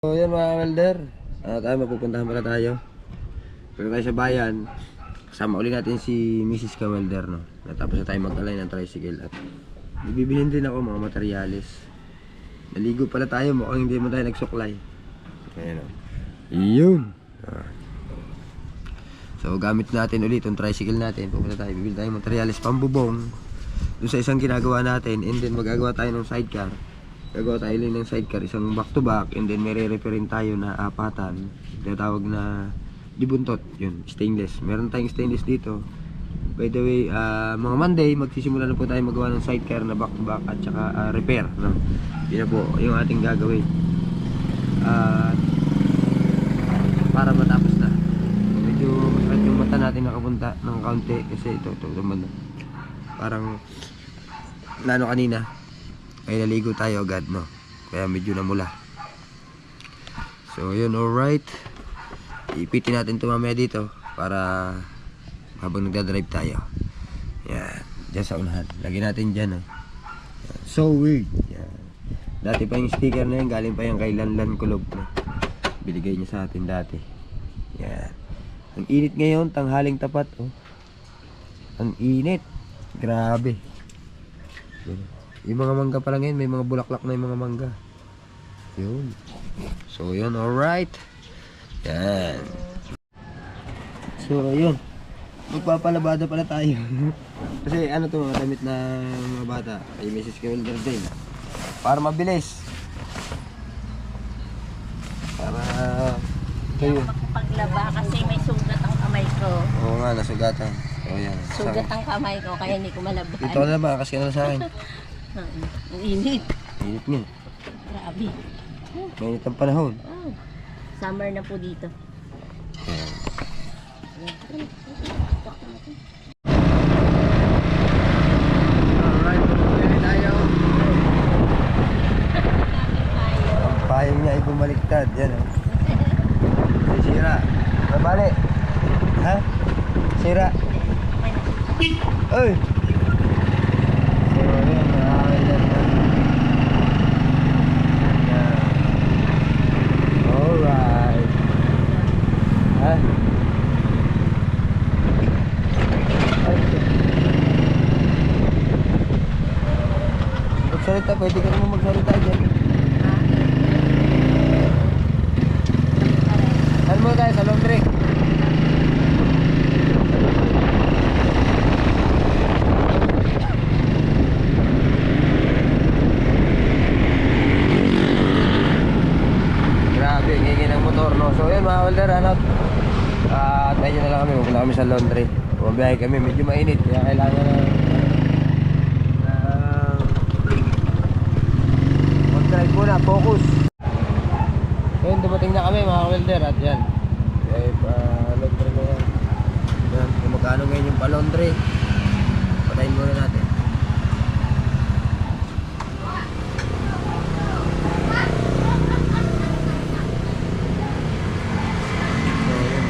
So yan mga welder, uh, tayo mapupuntahan pala tayo. Pero tayo sa bayan, kasama uli natin si Mrs. Ka Welder no. Natapos na tayo magkalay ng tricycle at bibilhin din ako mga materyales. Naligo pala tayo, mukhang hindi mo tayo nagsuklay. Ayan o. Yun! Ah. So gamit natin ulit yung tricycle natin. Pupunta tayo, bibili tayo ng materyales pambubong. Doon sa isang ginagawa natin and then magagawa tayo ng sidecar. Gagawa tayo din ng sidecar, isang back to back and then may re-repairin tayo na apatan. Tinatawag na dibuntot, yun, stainless. Meron tayong stainless dito. By the way, ah, mga Monday, magsisimula na po tayo magawa ng sidecar na back to back at saka ah, repair. No? Yun na po yung ating gagawin. At para matapos na. Medyo masakit yung mata natin nakapunta ng kaunti kasi ito, ito, naman. Parang nano kanina, ay naligo tayo agad, no? Kaya medyo namula. So, yun, alright. Ipitin natin ito mamaya dito para habang nagdadrive tayo. Yan. Diyan sa unahan. Lagyan natin dyan. Yan. So weird. Yan. Dati pa yung sticker na yan, galing pa yung kay Lanlan Kulob, no? Binigay niya sa atin dati. Yan. Ang init ngayon, tanghaling tapat, oh. Ang init. Grabe. Yan. Yung mga mangga pa lang yan, may mga bulaklak na yung mga mangga. Yun. So, yun, alright. Yan. So, yun. Magpapalabada pala tayo. Kasi ano to, mga damit na mga bata. Kay Mrs. Kewelder din. Para mabilis. Para kayo. Paglaba kasi may sugat ang kamay ko. Oo nga, nasugatan. So, yan. Sugat ang kamay ko kaya hindi ko malaban. Dito ka na ba? Kasi ano sa akin? Oo. Ang init. Init nga. Grabe. Mainit ang panahon. Oh. Summer na po dito. Yan. Alright, bumili tayo. Ang payong niya ay bumaliktad. Yan oh. Sira. Nabali. Ha? Sira. Ay! So, yun. Ha? Magsalita, pwede ka naman magsalita dyan. Saan mo tayo? Sa laundry? Grabe, ngingin ng motor, no? Welder, ano? At medyo na lang kami, pupunta kami sa laundry. Bumabiyahe kami, medyo mainit, kaya kailangan na... na mag-drive muna, focus. Ayun, dumating na kami mga welder at yan. Okay, pa laundry na yan. Yan, kung magkano ngayon yung pa-laundry. Patayin muna natin. So, yun.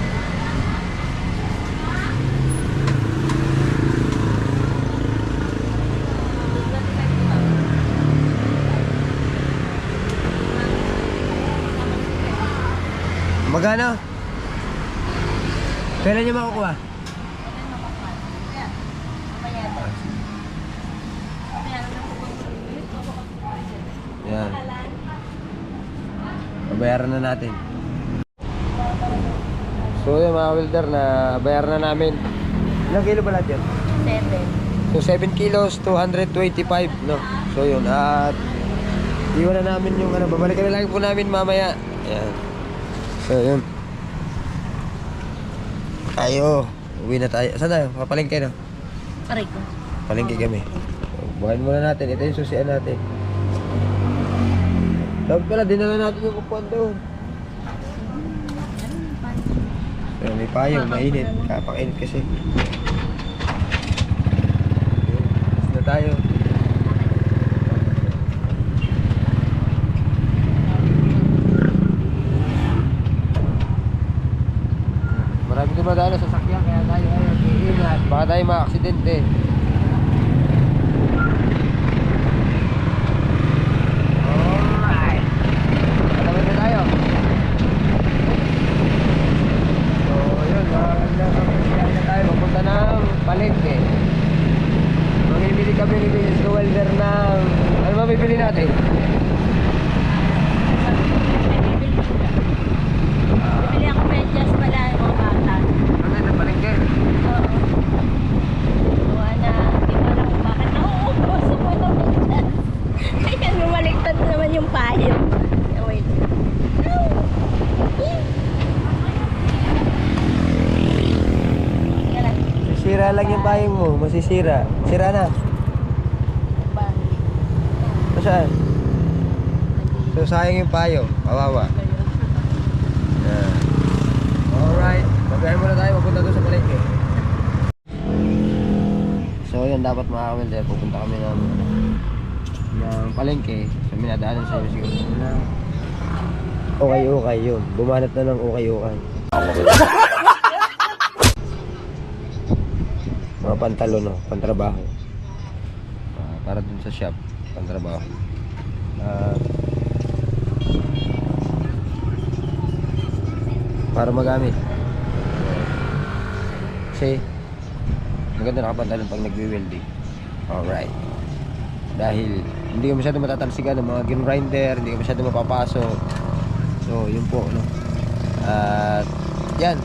Magkano? Kailan niyo makukuha? Yan. Babayaran na natin. So yun mga welder na bayaran na namin. Ilang kilo ba lahat yun? Seven. So 7 kilos, 225 no. So yun at iwan na namin yung ano, babalikan na lang po namin mamaya. Ayan. So yun. Tayo. Uwi na tayo. Saan tayo? Papalengke no? Aray ko. Palengke kami. So, buhayin muna natin. Ito yung susian natin. Dapat pala, dinala natin yung upuan doon. So, may payong, mainit. Kapakinit kasi. Tapos na tayo. tayo mga aksidente. Alright. Alamit na tayo. So yun, maganda magkakasyahan na tayo. Magpunta ng palengke. Magibili kami ni Welder ng Ano ba bibili natin? Bibili ako medyas pala o bata. Ano na palengke? Sira lang yung bahay mo, masisira. Sira na. So, saan? So, sayang yung payo. Kawawa. Yeah. All Alright. Magkain muna tayo. Mapunta doon sa palengke. So yun, dapat mga kawelder. Pupunta kami ng ng palengke. So minadaanan sa iyo siguro Okay, okay yun. Bumanat na ng okay, okay. Mga pantalon, no? Pantrabaho. Ah, para dun sa shop. Pantrabaho. Ah, para magamit. Kasi maganda nakapantalon pag nagwi-welding. Alright. Dahil hindi ka masyado matatalsikan ng mga grinder, hindi ka masyado mapapasok. So, yun po, no. At yan.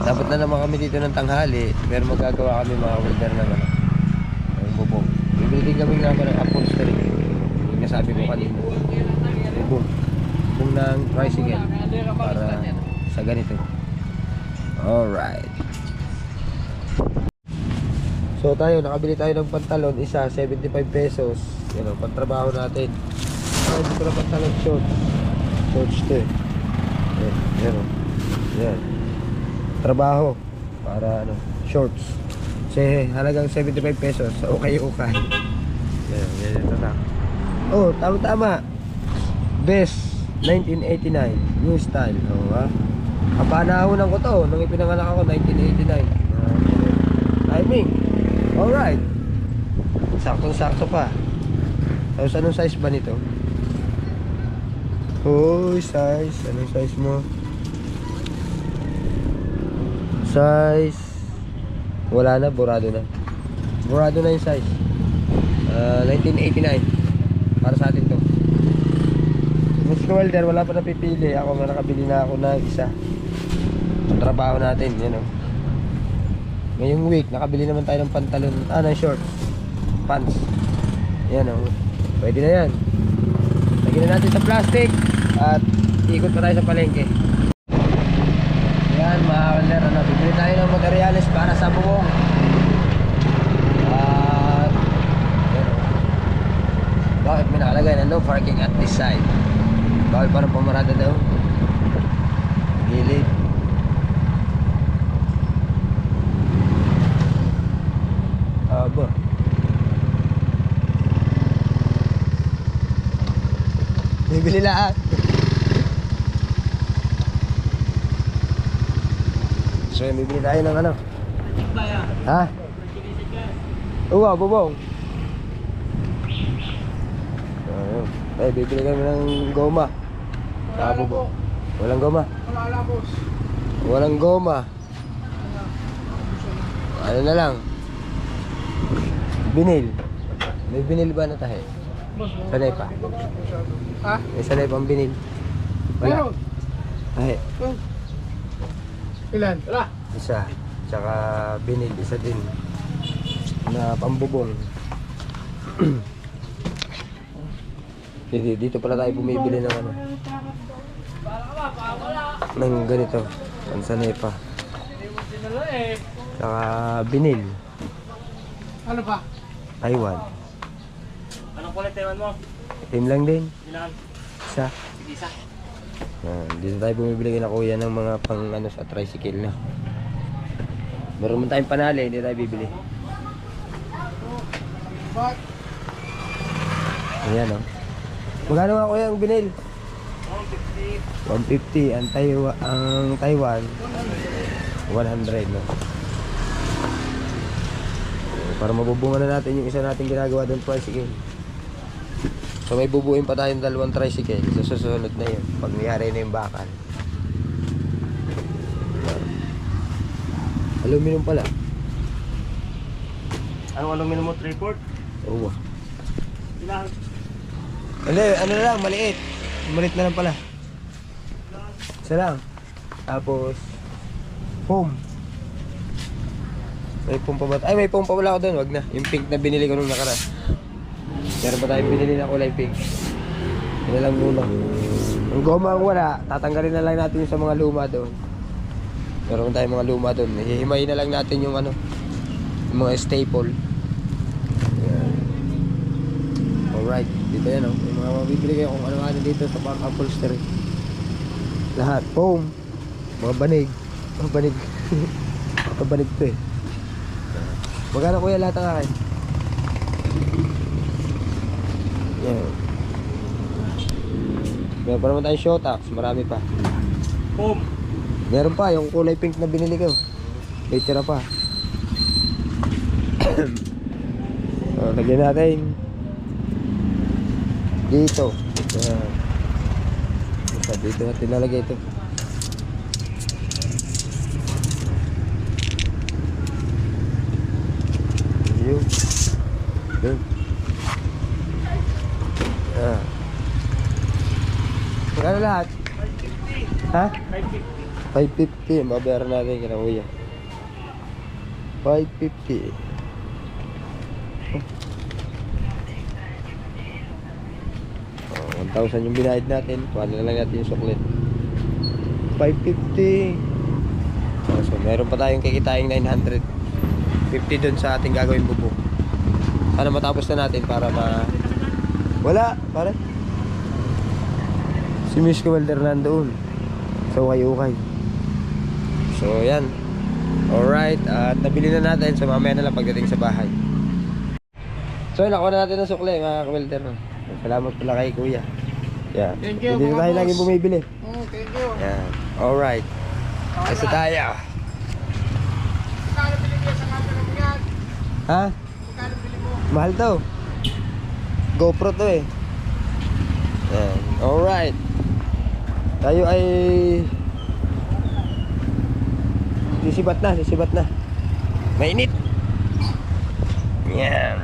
Dapat na naman kami dito ng tanghali, pero magagawa kami mga welder ng ano. Ng bubong. Bibili din kami nga ng upholstery. Yung nasabi ko kanina. Bubong. Bubong ng tricycle para sa ganito. Alright. So tayo, nakabili tayo ng pantalon, isa, 75 pesos. Yan o, pantrabaho natin. Hindi ko na pantalon, short. Shorts to eh. Yan, yan o. Trabaho. Para ano, shorts. Kasi halagang 75 pesos. Okay, okay. Yan, yan, yan, tatak. Oh, tama-tama. Best 1989. New style. Oh, ha? Kapanahonan ko to. Nung ipinanganak ako, 1989. Alright. Saktong-sakto pa. Tapos anong size ba nito? Hoy, size. Anong size mo? Size. Wala na, burado na. Burado na yung size. Ah, 1989. Para sa atin to. Mas welder, wala pa napipili. Ako nga nakabili na ako ng isa. Ang trabaho natin, yun o. Ngayong week, nakabili naman tayo ng pantalon, ah, ng shorts. Pants. Yan o. Pwede na yan. Lagyan na natin sa plastic at ikot pa tayo sa palengke. Yan mga kalender, ano, bibili tayo ng materyales para sa bubong. At, yan o. Bakit may nakalagay na no parking at this side? Bawal parang pumarada daw. Gilid. Bibili lahat. So, yun, bibili tayo ng ano? Ha? Uwa, bubong. Ayun. Eh, bibili kami ng goma. Sa bubong. Walang goma. Walang goma. Ano na lang? Binil. May binil ba na tayo? Sanay pa. Ha? May sanay pang binil. Wala. Meron. Ay, Ilan? Wala. isa. Tsaka binil, isa din. Na pambubong. dito, dito pala tayo bumibili ng ano. Ng ganito. Ang sanay pa. Dinala eh. Tsaka binil. Ano pa? Taiwan. Anong kulit ewan mo? Team lang din. Ilan? Isa. Sige isa. Ah, dito tayo bumibili na kuya ng mga pang ano sa tricycle na. Meron man tayong panali, hindi tayo bibili. Ayan oh. Magkano nga kuya ang binil? 150 ang Taiwan ang Taiwan 100 no. Para mabubungan na natin yung isa nating ginagawa doon tricycle. So may bubuin pa tayong dalawang tricycle sa susunod na yun pag mayari na yung bakal. Aluminum pala. Anong aluminum mo? 3 port? Oo. Ilan? Hindi, ano na lang, maliit. Maliit na lang pala. Isa lang. Tapos, foam. May foam pa ba? Ay, may foam pa wala ako doon. Wag na. Yung pink na binili ko nung nakara. Meron pa tayong binili na kulay pink. Na lang muna. Ang goma ang wala, tatanggalin na lang natin yung sa mga luma doon. Meron tayong mga luma doon. Hihimayin na lang natin yung ano, Yung mga staple. Yan. Alright, dito yan oh. Yung mga mabibili kayo kung ano-ano dito sa park upholstery. Lahat, foam. Mga banig. Mga banig. Mga banig to eh. Magkano kuya lahat ang akin? Yan. Meron pa naman tayong Shotax, marami pa. Boom. Meron pa, yung kulay pink na binili ko. May tira pa. so, lagyan natin. Dito. Yan. Basta dito natin lalagay ito. Yun. Yun. Ah. Magkano lahat? Ha? 550. 550, mabayaran natin kina kuya. 550. Oh, 1,000 yung binayad natin. Paano na lang natin yung suklit. 550. Oh, so, meron pa tayong kikitain 900. 50 dun sa ating gagawin bubong. Sana matapos na natin para ma... Wala, pare. Si Miss Welder nandoon. So, ukay-ukay. So, yan. Alright, at nabili na natin. So, mamaya na lang pagdating sa bahay. So, nakuha na natin ng sukle, mga ka-welder. no? Salamat pala kay kuya. Yan. Thank you, Hindi tayo lagi bumibili. Oh, thank you. Yan. Alright. Kasi tayo. Ha? Mahal to. GoPro to eh. Alright. Tayo ay sisibat na, sisibat na. Mainit. Yan.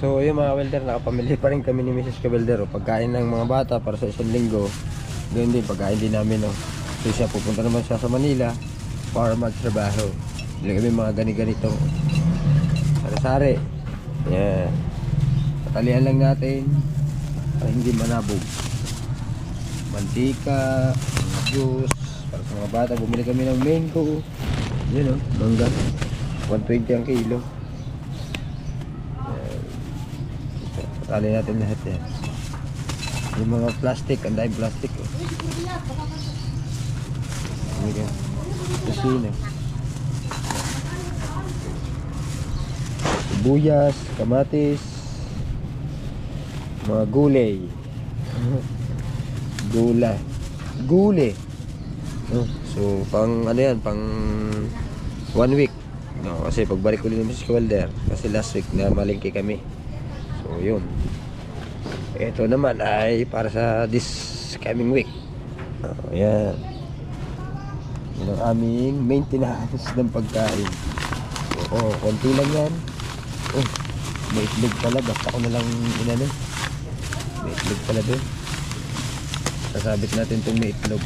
So, yung mga welder, nakapamili pa rin kami ni Mrs. Kabelder. oh. Pagkain ng mga bata para sa isang linggo. Ganyan din, pagkain din namin. Oh. So, siya pupunta naman siya sa Manila para magtrabaho. Bili kami mga gani-ganito. Sari-sari. Yan. Patalian lang natin hindi manabog. Mantika, mga juice, para sa mga bata. Bumili kami ng mango. Yan o, mangga. 120 ang kilo. Yan. Patali natin lahat yan. Yung mga plastic, ang daming plastic. Oh. Ano Kusina. Sibuyas, kamatis, mga gulay. Gula. Gule. No? So, pang ano yan, pang one week. No, kasi pagbalik din naman si Welder, kasi last week na malingki kami. So, yun. Ito naman ay para sa this coming week. Oh, yan. Yan ang aming maintenance ng pagkain. So, oh, konti lang yan. Oh, may itlog pala. Basta ko na lang inano. Itlog pala doon. Sasabit natin itong may itlog.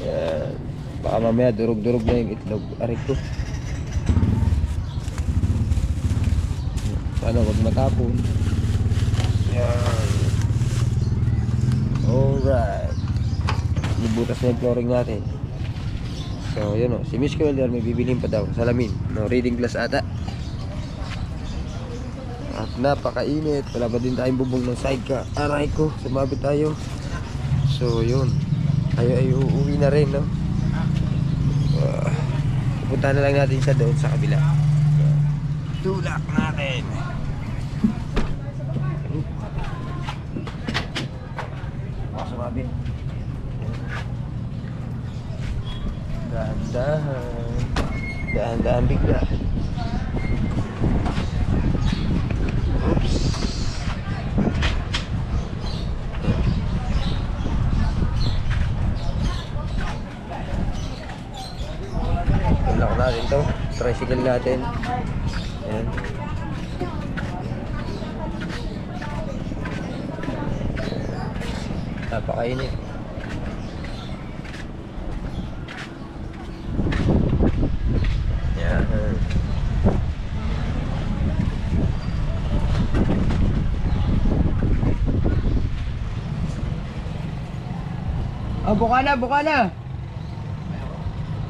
Yan. Baka mamaya durog-durog na yung itlog. Aray ko. Sana wag matapon. Yan. Alright. Ibutas na yung flooring natin. So, yun o. Si Miss Welder may bibiling pa daw. Salamin. No, reading class ata. Napakainit. Wala pa din tayong bubong ng sidecar. Aray ko. Sumabit tayo. So, yun. Tayo ay uuwi na rin, no? Uh, pupunta na lang natin siya doon sa kabila. Tulak natin. Baka sumabit. Dahan-dahan. Dahan-dahan bigla. Oops. Tulak natin to. Tricycle natin. Ayan. Napakainit. Yan. Ah, buka na, buka na.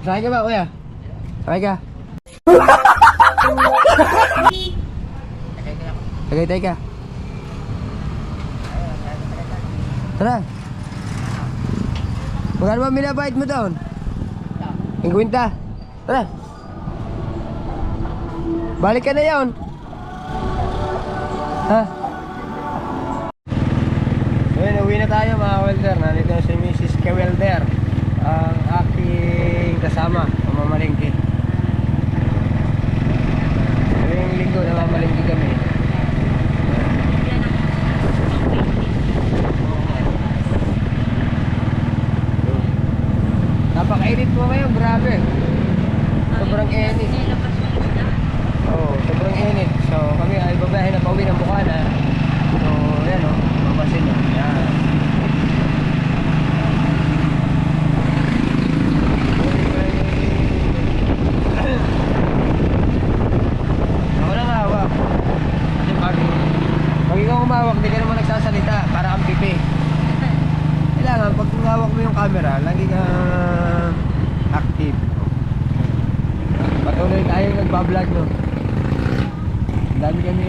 Sakay ka ba, kuya? Sakay ka. Tagay tayo ka. Tara. Magkano ba minabait mo doon? 50. Tara. Balik ka na yon. Ha? So yun, uwi na tayo mga welder. Nandito na si Mrs. Kewelder. Ang aking kasama, mamamalingki. Ngayong linggo, namamalingki kami. Napakainit mo ngayon, grabe. Sobrang init. Oo, sobrang init. So, kami ay babae na pauwi ng Bukana. So, yan o, mapasin nyo. Yan. Ako na hawak. Kasi pag, pag ikaw umawak, di ka naman nagsasalita. Para kang pipi. Kailangan, pag hawak mo yung camera, lagi ka active. Patuloy tayo nagbablog, no? Ang dami kami...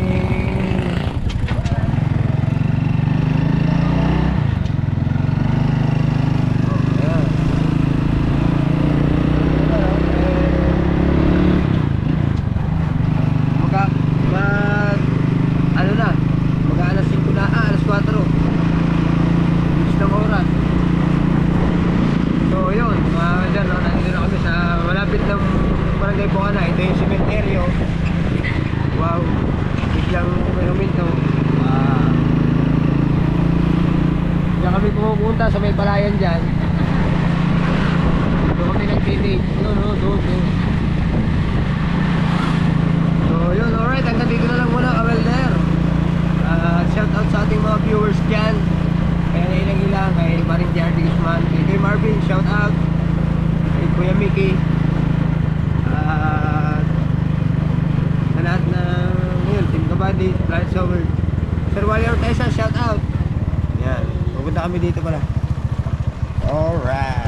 Ayan. Ano, eh, Magka... Mag... Ano na? Mag alas 5 na, ah, alas 4. Bilis ng oras. So yun, mga dyan, no, nandito na kami sa malapit ng Barangay Bukana. Ito yung cementerio. Wow, biglang may huminto. Ah. Diyan kami pumupunta sa may palayan dyan. Doon kami nag-clinic. Doon, doon, doon, doon. So yun, alright, hanggang dito na lang muna, Awelder. Uh, shout out sa ating mga viewers dyan. Kaya na ilang ilang kay Maring Jardy Guzman, kay Marvin, shout out. Kay Kuya Mickey. Sa lahat ng yun, Team Kabady, Planet Sober. Sir Wally Ortesa, shout out. Yan, Pupunta kami dito pala. Alright.